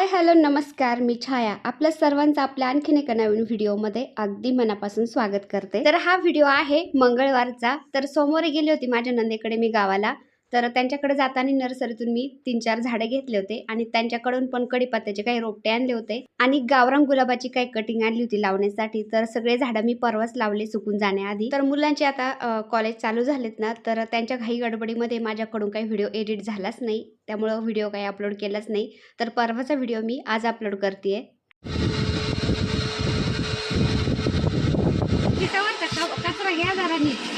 Hi hello नमस्कार मी छाया. आपल्या सर्वांचं आपल्या आणखीन एका नवीन व्हिडिओमध्ये अगदी मनापासून स्वागत करते. तर हा व्हिडिओ आहे मंगळवारचा. तर सोमवारी गेली होती माझ्या नंदेकडे मी गावाला. तर त्यांच्याकडे जाताना नर्सरीतून मी तीन चार झाडे घेतले होते आणि त्यांच्याकडून पण कडीपत्त्याचे काही रोपटे आणले होते. आणि गावरान गुलाबाची काही कटिंग आणली होती लावण्यासाठी. तर सगळे झाडं मी परवाच लावले सुकून जाण्याआधी. तर मुलांचे आता कॉलेज चालू झालेत ना तर त्यांच्या घाई गडबडीमध्ये माझ्याकडून काही व्हिडिओ एडिट झालाच नाही. त्यामुळं व्हिडिओ काही अपलोड केलाच नाही. तर परवाचा व्हिडिओ मी आज अपलोड करते कचरा घ्या जरा नीट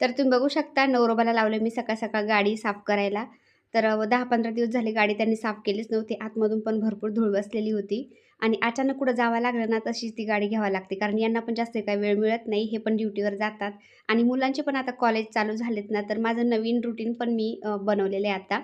तर तुम्ही बघू शकता नवरोबाला लावले मी सकाळ सकाळ गाडी साफ करायला. तर दहा पंधरा दिवस झाले गाडी त्यांनी साफ केलीच नव्हती. आतमधून पण भरपूर धूळ बसलेली होती आणि अचानक कुठं जावं लागलं ना तशीच ती गाडी घ्यावी लागते. कारण यांना पण जास्त काही वेळ मिळत नाही हे पण ड्युटीवर जातात. आणि मुलांचे पण आता कॉलेज चालू झालेत ना तर माझं नवीन रुटीन पण मी बनवलेलं आहे आता.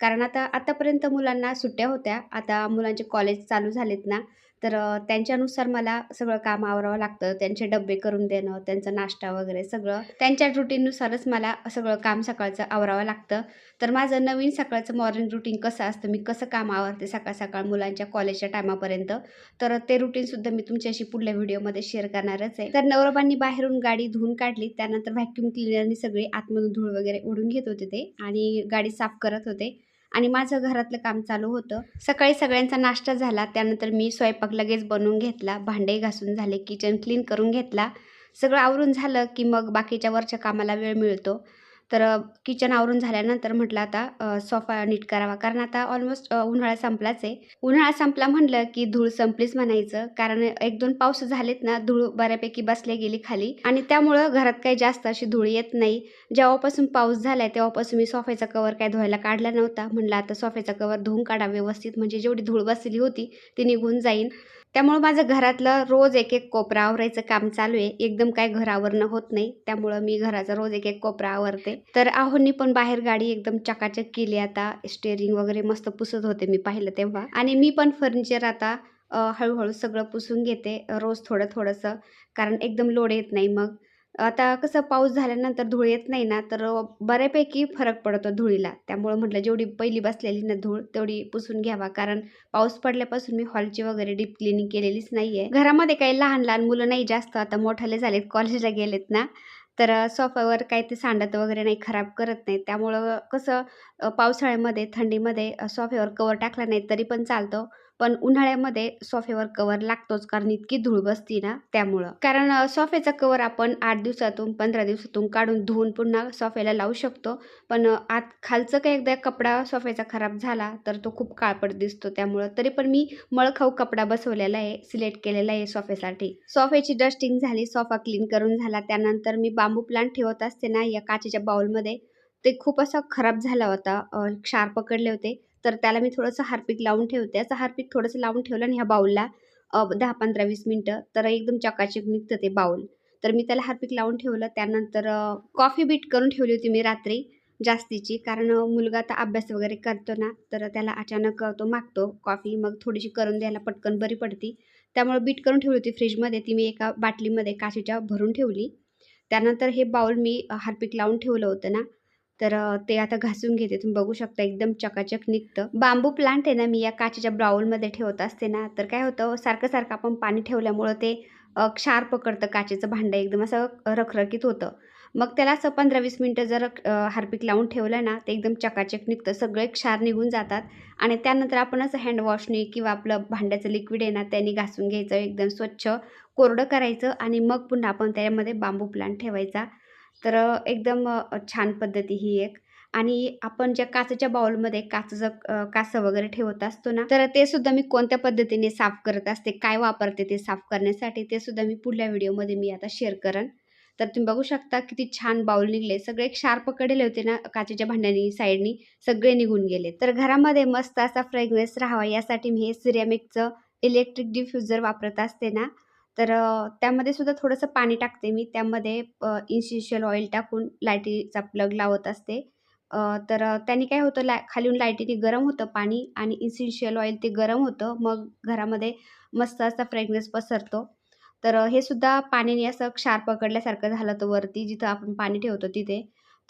कारण आता आतापर्यंत मुलांना सुट्ट्या होत्या. आता मुलांचे कॉलेज चालू झालेत ना तर त्यांच्यानुसार मला सगळं काम आवरावं लागतं. त्यांचे डब्बे करून देणं त्यांचा नाश्ता वगैरे सगळं. त्यांच्या रुटीननुसारच मला सगळं काम सकाळचं आवरावं लागतं. तर माझं नवीन सकाळचं मॉर्निंग रुटीन कसं असतं? मी कसं काम आवरते सकाळ सकाळ मुलांच्या कॉलेजच्या टायमापर्यंत तर ते रुटीनसुद्धा मी तुमच्याशी पुढल्या व्हिडिओमध्ये शेअर करणारच आहे. तर नवरबांनी बाहेरून गाडी धुवून काढली. त्यानंतर व्हॅक्युम क्लिनरनी सगळी आतमधून धूळ वगैरे ओढून घेत होते ते आणि गाडी साफ करत होते. आणि माझं घरातलं काम चालू होतं. सकाळी सगळ्यांचा नाश्ता झाला. त्यानंतर मी स्वयंपाक लगेच बनवून घेतला. भांडे घासून झाले. किचन क्लीन करून घेतला. सगळं आवरून झालं की मग बाकीच्या वरच्या कामाला वेळ मिळतो. तर किचन आवरून झाल्यानंतर म्हटलं आता सोफा नीट करावा. कारण आता ऑलमोस्ट उन्हाळा संपलाच आहे. उन्हाळा संपला म्हटलं की धूळ संपलीच म्हणायचं. कारण एक दोन पाऊस झालेत ना धूळ बऱ्यापैकी बसले गेली खाली. आणि त्यामुळं घरात काही जास्त अशी धूळ येत नाही. जेव्हापासून पाऊस झालाय तेव्हापासून मी सोफ्याचा कवर काय धुवायला काढला नव्हता. म्हटलं आता सोफ्याचा कवर धुवून काढा व्यवस्थित. म्हणजे जेवढी धूळ बसलेली होती ती निघून जाईन. त्यामुळं माझं घरातलं रोज एक एक कोपरा आवरायचं काम चालू आहे. एकदम काय घरावरनं होत नाही. त्यामुळं मी घराचा रोज एक एक कोपरा आवरते. तर आहोंनी पण बाहेर गाडी एकदम चकाचक केली आता. स्टेअरिंग वगैरे मस्त पुसत होते मी पाहिलं तेव्हा. आणि मी पण फर्निचर आता हळूहळू सगळं पुसून घेते. रोज थोडं थोडंसं. कारण एकदम लोड येत नाही मग. आता कसं पाऊस झाल्यानंतर धूळ येत नाही ना तर बऱ्यापैकी फरक पडतो धुळीला. त्यामुळं म्हटलं जेवढी पहिली बसलेली ना धूळ तेवढी पुसून घ्यावा. कारण पाऊस पडल्यापासून मी हॉलची वगैरे डीप क्लिनिंग केलेलीच नाही आहे घरामध्ये काही लहान लहान मुलं नाही जास्त. आता मोठाले झालेत कॉलेजला गेलेत ना. तर सोफ्यावर काही ते सांडत वगैरे नाही खराब करत नाही. त्यामुळं कसं पावसाळ्यामध्ये थंडीमध्ये सोफ्यावर कवर टाकला नाही तरी पण चालतो. पण उन्हाळ्यामध्ये सोफ्यावर कवर लागतोच कारण इतकी धूळ बसती ना त्यामुळं. कारण सोफेचा सोफ्याचा कवर आपण आठ दिवसातून पंधरा दिवसातून काढून धुवून पुन्हा सोफ्याला लावू शकतो. पण आत खालचं काही एकदा कपडा सोफ्याचा खराब झाला तर तो खूप काळपट दिसतो त्यामुळं. तरी पण मी मळखाऊ कपडा बसवलेला आहे सिलेक्ट केलेला आहे सोफ्यासाठी. सोफ्याची डस्टिंग झाली सोफा क्लीन करून झाला. त्यानंतर मी बांबू प्लांट ठेवत असते ना या काचेच्या बाउलमध्ये ते खूप असा खराब झाला होता क्षार पकडले होते. तर त्याला मी थोडंसं हार्पिक लावून ठेवते. असं हार्पिक थोडंसं लावून ठेवलं आणि ह्या बाउलला दहा पंधरा वीस मिनटं तर एकदम चकाचक निघतं ते बाऊल. तर मी त्याला हार्पिक लावून ठेवलं. त्यानंतर कॉफी बीट करून ठेवली होती मी रात्री जास्तीची कारण मुलगा आता अभ्यास वगैरे करतो ना तर त्याला अचानक तो मागतो कॉफी मग थोडीशी करून द्यायला पटकन बरी पडती. त्यामुळे बीट करून ठेवली होती फ्रीजमध्ये. ती मी एका बाटलीमध्ये काचेच्या भरून ठेवली. त्यानंतर हे बाउल मी अ, हार्पिक लावून ठेवलं होतं ना तर ते आता घासून घेते. तुम्ही बघू शकता एकदम चकाचक निघतं. बांबू प्लांट आहे ना मी या काचेच्या ब्राऊलमध्ये ठेवत असते ना तर काय होतं सारखं सारखं आपण पाणी ठेवल्यामुळं ते क्षार पकडतं काचेचं भांडं. एकदम असं रखरखीत होतं. मग त्याला असं पंधरा वीस मिनटं जर हार्पिक लावून ठेवलं ना ते एकदम चकाचक निघतं. सगळे क्षार निघून जातात. आणि त्यानंतर आपण असं हँडवॉशने किंवा आपलं भांड्याचं लिक्विड आहे ना त्यांनी घासून घ्यायचं. एकदम स्वच्छ कोरडं करायचं. आणि मग पुन्हा आपण त्यामध्ये बांबू प्लांट ठेवायचा. तर एकदम छान पद्धती ही एक. आणि आपण ज्या काचेच्या बाउलमध्ये काचेचं कासं वगैरे ठेवत असतो ना तर ते सुद्धा मी कोणत्या पद्धतीने साफ करत असते काय वापरते ते साफ करण्यासाठी ते सुद्धा मी पुढल्या व्हिडिओमध्ये मी आता शेअर करेन. तर तुम्ही बघू शकता किती छान बाउल निघले. सगळे एक शार्प कडेले होते ना काचेच्या भांड्यानी साईडनी सगळे निघून गेले. तर घरामध्ये मस्त असा फ्रेग्रन्स राहावा यासाठी मी हे सिरॅमिकचं इलेक्ट्रिक डिफ्युजर वापरत असते ना तर त्यामध्ये सुद्धा थोडंसं पाणी टाकते मी. त्यामध्ये इन्सिशियल ऑइल टाकून लायटीचा प्लग लावत असते. तर त्याने काय होतं ला खालून लायटीने गरम होतं पाणी आणि इन्सिशियल ऑइल ते गरम होतं. मग घरामध्ये मस्त असा फ्रेग्रन्स पसरतो. तर हे सुद्धा पाण्याने असं क्षार पकडल्यासारखं झालं तर वरती जिथं आपण पाणी ठेवतो तिथे.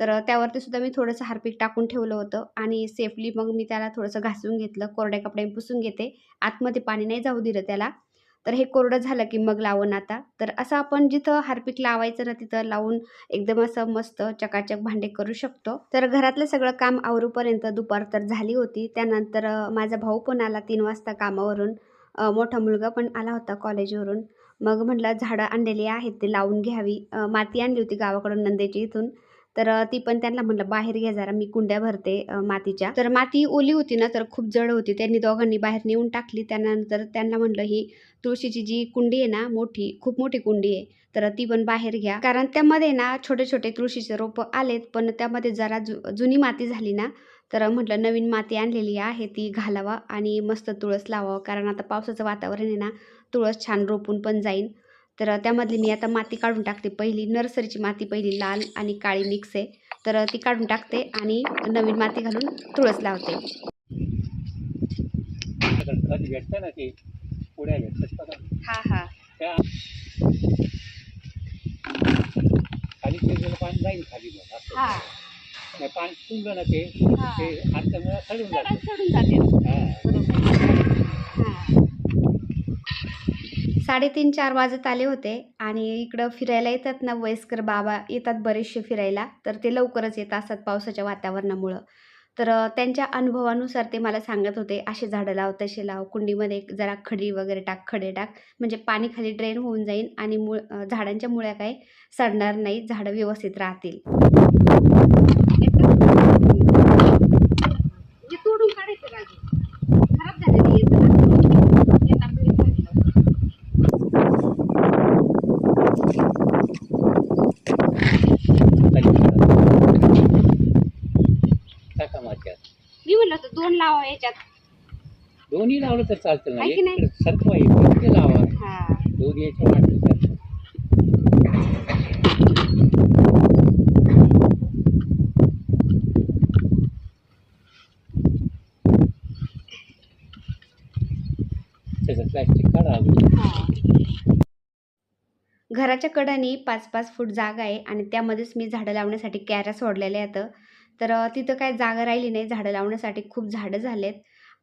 तर त्यावरती सुद्धा मी थोडंसं हार्पिक टाकून ठेवलं होतं आणि सेफली मग मी त्याला थोडंसं घासून घेतलं. कोरड्या कपड्याने पुसून घेते. आतमध्ये पाणी नाही जाऊ दिलं त्याला. तर हे कोरडं झालं की मग लावून आता तर असं आपण जिथं हार्पिक लावायचं ना तिथं लावून एकदम असं मस्त चकाचक भांडे करू शकतो. तर घरातलं सगळं काम आवरूपर्यंत दुपार तर झाली होती. त्यानंतर माझा भाऊ पण आला तीन वाजता कामावरून. मोठा मुलगा पण आला होता कॉलेजवरून. मग म्हटलं झाडं आणलेली आहेत ते लावून घ्यावी. माती आणली होती गावाकडून नंदेची इथून. तर ती पण त्यांना म्हणलं बाहेर घ्या जरा मी कुंड्या भरते मातीच्या. तर माती ओली होती ना तर खूप जड होती. त्यांनी दोघांनी बाहेर नेऊन टाकली. त्यानंतर त्यांना म्हणलं ही तुळशीची जी कुंडी आहे ना मोठी खूप मोठी कुंडी आहे तर ती पण बाहेर घ्या. कारण त्यामध्ये ना छोटे छोटे तुळशीचे रोपं आलेत पण त्यामध्ये जरा जु जुनी माती झाली ना तर म्हटलं नवीन माती आणलेली आहे ती घालावा आणि मस्त तुळस लावावं. कारण आता पावसाचं वातावरण आहे ना तुळस छान रोपून पण जाईन. तर त्यामधली मी आता माती काढून टाकते. पहिली नर्सरीची माती पहिली लाल आणि काळी मिक्स आहे. तर ती काढून टाकते आणि नवीन माती घालून तुळस लावते. ना ते? हा हा. पाणी हा. तुंबलं ना ते सडून जाते चढून जाते हा. साडेतीन चार वाजत आले होते आणि इकडं फिरायला येतात ना वयस्कर बाबा येतात बरेचसे फिरायला तर ते लवकरच येत असतात पावसाच्या वातावरणामुळं. तर त्यांच्या अनुभवानुसार ते मला सांगत होते असे झाडं लाव तसे लाव कुंडीमध्ये जरा खडी वगैरे टाक खडे टाक म्हणजे पाणी खाली ड्रेन होऊन जाईल आणि मुळ झाडांच्या मुळ्या काही सडणार नाही झाडं व्यवस्थित राहतील तोडून काढायचं खराब खाली सडा. टाका मात्यात मी म्हणलं होतं दोन लावा याच्यात. दोन्ही लावलं तर चालतं ना. आहे की नाही? एक सरकवा एक ते लावा. हा. दोन्ही याच्या वाटलं चालतं. त्याचं प्लॅस्टिक काढा अगोदर. घराच्या कडाने पाच पाच फूट जागा आहे आणि त्यामध्येच मी झाडं लावण्यासाठी कॅऱ्या सोडलेल्या आहेत. तर तिथं काय जागा राहिली नाही. झाडं लावण्यासाठी खूप झाडं झालेत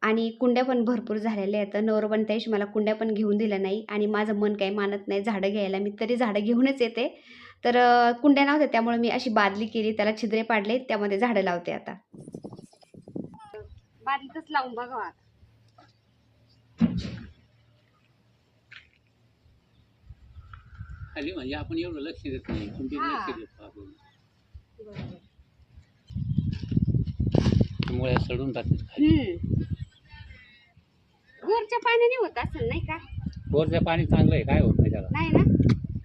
आणि कुंड्या पण भरपूर झालेल्या आहेत. नवरोबान त्याशी मला कुंड्या पण घेऊन दिल्या नाही आणि माझं मन काही मानत नाही झाडं घ्यायला. मी तरी झाडं घेऊनच येते. तर कुंड्या नव्हत्या त्यामुळे मी अशी बादली केली. त्याला छिद्रे पाडले. त्यामध्ये झाडं लावते आता. बादलीतच लावून बघा खाली म्हणजे आपण एवढं लक्ष देत नाही. कुंडीत हा. लक्ष देतो आपण. मुळे सडून जातात खाली. बोरच्या पाण्याने होत असेल नाही का? बोरचं पाणी चांगलं आहे काय होत नाही त्याला. नाही ना?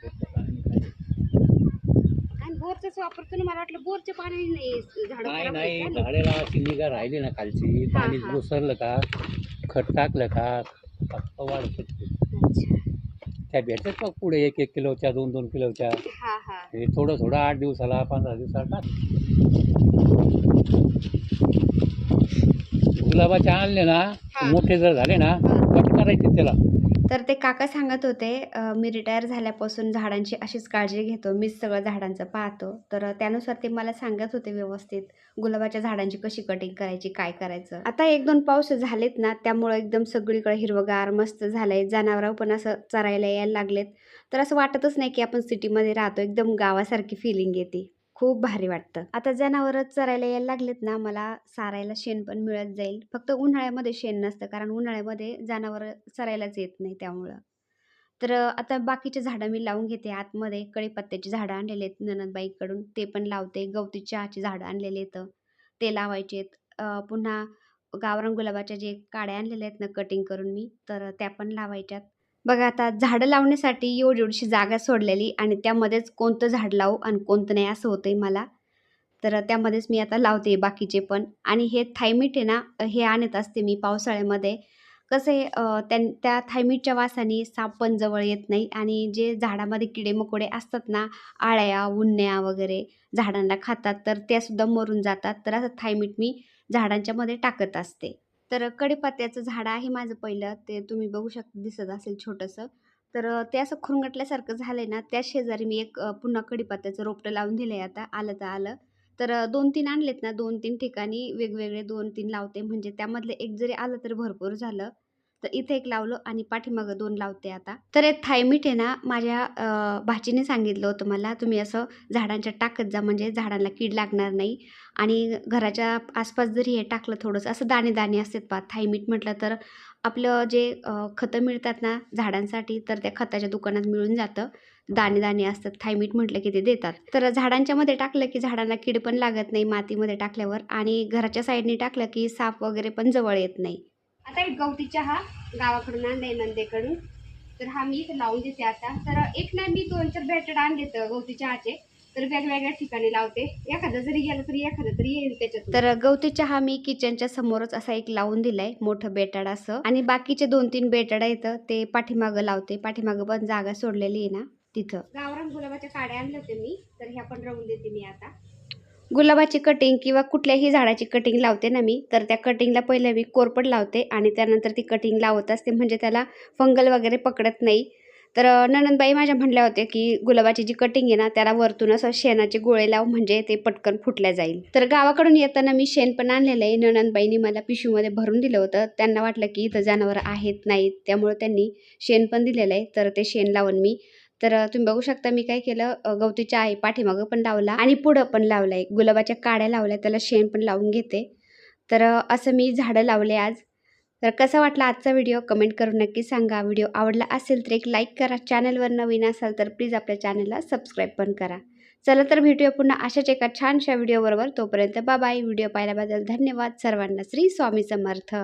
बोरचं पाणी काय- आणि बोरचाच वापरतो ना मला वाटलं बोरच्या पाण्याने नाही झाडं नाही खराब नाही होतात ना. झाडेला अशी निगा राहिली ना खालची. हा, पाणी हा. घुसरलं का खत टाकलं का. त्या भेटतात मग पुढे एक एक किलोच्या दोन दोन किलोच्या. हा हा. हे थोडं थोडं आठ दिवसाला पंधरा दिवसाला टाक. गुलाबाचे आणले ना हा. मोठे जर झाले ना कट करायचे त्याला. तर ते काका सांगत होते अं, मी रिटायर झाल्यापासून झाडांची अशीच काळजी घेतो मीच सगळं झाडांचं पाहतो. तर त्यानुसार ते मला सांगत होते व्यवस्थित गुलाबाच्या झाडांची कशी कटिंग करायची काय करायचं. आता एक दोन पाऊस झालेत ना त्यामुळं एकदम सगळीकडे हिरवगार मस्त झालंय. जनावरं पण असं चरायला यायला लागलेत. तर असं वाटतच नाही की आपण सिटीमध्ये राहतो एकदम गावासारखी फिलिंग येते. खूप भारी वाटतं. आता जनावरं चरायला यायला लागलेत ना मला सारायला शेण पण मिळत जाईल. फक्त उन्हाळ्यामध्ये शेण नसतं कारण उन्हाळ्यामध्ये जनावरं चरायलाच येत नाही त्यामुळं. तर आता बाकीचे झाडं मी लावून घेते. आतमध्ये कढीपत्त्याची झाडं आणलेले आहेत ननदबाईकडून. ते पण लावते. गवती चहाची झाडं आणलेले आहेत. ते लावायचे आहेत. पुन्हा गावरान गुलाबाच्या जे काड्या आणलेल्या आहेत ना कटिंग करून मी तर त्या पण लावायच्यात. बघा आता झाडं लावण्यासाठी एवढी एवढीशी जागा सोडलेली आणि त्यामध्येच कोणतं झाड लावू आणि कोणतं नाही असं होतं आहे मला. तर त्यामध्येच मी आता लावते बाकीचे पण. आणि हे थायमीट आहे ना हे आणत असते मी पावसाळ्यामध्ये. कसं आहे त्या त्या थायमीटच्या वासाने साप पण जवळ येत नाही आणि जे झाडामध्ये किडे मकोडे असतात ना आळ्या उन्या वगैरे झाडांना खातात तर त्यासुद्धा मरून जातात. तर असं थायमीट मी झाडांच्यामध्ये टाकत असते. तर कढीपत्त्याचं झाड आहे माझं पहिलं. ते तुम्ही बघू शकता दिसत असेल छोटंसं. तर ते असं खुरंगटल्यासारखं झालं आहे ना त्या शेजारी मी एक पुन्हा कढीपत्त्याचं रोपटं लावून दिलं आहे आता आलं तर आलं. तर दोन तीन आणलेत ना दोन तीन ठिकाणी वेगवेगळे दोन तीन लावते. म्हणजे त्यामधले एक जरी आलं तरी भरपूर झालं. तर इथे एक लावलं आणि पाठीमागं दोन लावते आता. तर हे थायमीट आहे ना माझ्या भाचीने सांगितलं होतं मला तुम्ही असं झाडांच्या टाकत जा म्हणजे झाडांना कीड लागणार नाही. आणि घराच्या आसपास जरी हे टाकलं थोडंसं असं दाणे दाणे असतात पा थायमीट म्हटलं तर आपलं जे खतं मिळतात ना झाडांसाठी तर त्या खताच्या दुकानात मिळून जातं. दाणे दाणे असतात थायमीट म्हटलं की ते देतात. तर झाडांच्या मध्ये टाकलं की झाडांना कीड पण लागत नाही मातीमध्ये टाकल्यावर आणि घराच्या साईडने टाकलं की साप वगैरे पण जवळ येत नाही. आता एक गवती चहा गावाकडून आणलाय नंदेकडून. तर हा मी इथे लावून देते आता. तर एक नाही मी दोन चार बॅटेड आणले तर गवती चहाचे तर वेगवेगळ्या ठिकाणी लावते. एखादं जरी गेलं तरी एखादं तरी येईल त्याच्यात तर गवती चहा मी किचनच्या समोरच असा एक लावून दिलाय मोठं बेटाड असं. आणि बाकीचे दोन तीन बेटाड आहेत ते पाठीमागं लावते. पाठीमागं पण जागा सोडलेली आहे ना तिथं. गावरान गुलाबाच्या काड्या आणल्या होत्या मी. तर ह्या पण राहून देते मी आता. गुलाबाची कटिंग किंवा कुठल्याही झाडाची कटिंग लावते ना मी तर त्या कटिंगला पहिले मी कोरपड लावते आणि त्यानंतर ती कटिंग लावत असते म्हणजे त्याला फंगल वगैरे पकडत नाही. तर ननंदबाई माझ्या म्हणल्या होत्या की गुलाबाची जी कटिंग आहे ना त्याला वरतून असं शेणाचे गोळे लाव म्हणजे ते पटकन फुटल्या जाईल. तर गावाकडून येताना मी शेण पण आणलेलं आहे. ननंदबाईंनी मला पिशवीमध्ये भरून दिलं होतं. त्यांना वाटलं की इथं जनावरं आहेत नाहीत त्यामुळे त्यांनी शेण पण दिलेलं आहे. तर ते शेण लावून मी तर तुम्ही बघू शकता मी काय केलं गवतीच्या आई पाठीमागं पण लावला आणि पुढं पण लावलाय गुलाबाच्या काड्या लावल्या त्याला शेण पण लावून घेते. तर असं मी झाडं लावले आज. तर कसा वाटला आजचा व्हिडिओ? कमेंट करून नक्की सांगा. व्हिडिओ आवडला असेल तर एक लाईक करा. चॅनलवर नवीन असाल तर प्लीज आपल्या चॅनलला सबस्क्राईब पण करा. चला तर भेटूया पुन्हा अशाच एका छानशा व्हिडिओबरोबर. तोपर्यंत बाबाई व्हिडिओ पाहिल्याबद्दल धन्यवाद. सर्वांना श्री स्वामी समर्थ.